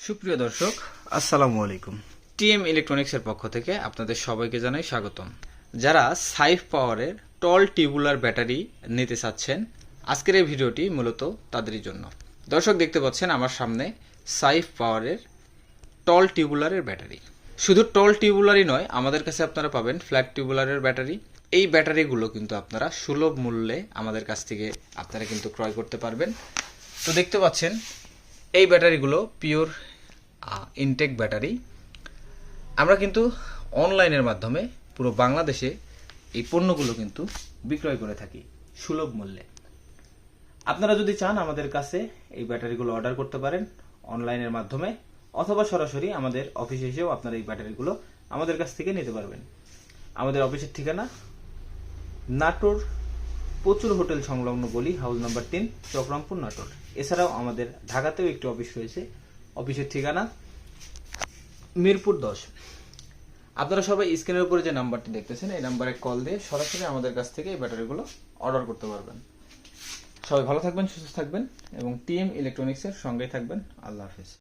সুপ্রিয় দর্শক আসসালামু আলাইকুম। টিএম ইলেকট্রনিক্সের পক্ষ থেকে আপনাদের সবাইকে জানাই স্বাগতম। যারা সাইফ পাওয়ারের টল টিউবুলার ব্যাটারি নিতে চাচ্ছেন আজকের এই ভিডিওটি মূলত তাদেরই জন্য। দর্শক দেখতে পাচ্ছেন আমার সামনে সাইফ পাওয়ারের টল টিউবুলারের ব্যাটারি। শুধু টল টিউবুলারই নয় আমাদের কাছে আপনারা পাবেন ফ্ল্যাট টিউবুলারের ব্যাটারি। এই ব্যাটারিগুলো কিন্তু আপনারা সুলভ মূল্যে আমাদের কাছ থেকে আপনারা কিন্তু ক্রয় করতে পারবেন। তো দেখতে পাচ্ছেন এই ব্যাটারিগুলো পিওর ইনটেক ব্যাটারি আমরা কিন্তু অনলাইনের মাধ্যমে পুরো বাংলাদেশে এই পণ্যগুলো কিন্তু বিক্রয় করে থাকি সুলভ মূল্যে। আপনারা যদি চান আমাদের কাছে এই ব্যাটারিগুলো অর্ডার করতে পারেন অনলাইনের মাধ্যমে, অথবা সরাসরি আমাদের অফিসে এসেও আপনারা এই ব্যাটারিগুলো আমাদের কাছ থেকে নিতে পারবেন। আমাদের অফিসের ঠিকানা নাটোর, প্রচুর হোটেল সংলগ্ন গলি হাউস নাম্বার তিন, চক্রামপুর, নাটোর। এছাড়াও আমাদের ঢাকাতেও একটি অফিস রয়েছে অফিসের ঠিকানা, মিরপুর দশ। আপনারা সবাই স্ক্রিনের উপরে যে নাম্বারটি দেখতেছেন, এই নাম্বারে কল দিয়ে সরাসরি আমাদের কাছ থেকে এই ব্যাটারিগুলো অর্ডার করতে পারবেন। সবাই ভালো থাকবেন, সুস্থ থাকবেন এবং টিএম ইলেকট্রনিক্সের সঙ্গেই থাকবেন। আল্লাহ হাফিজ।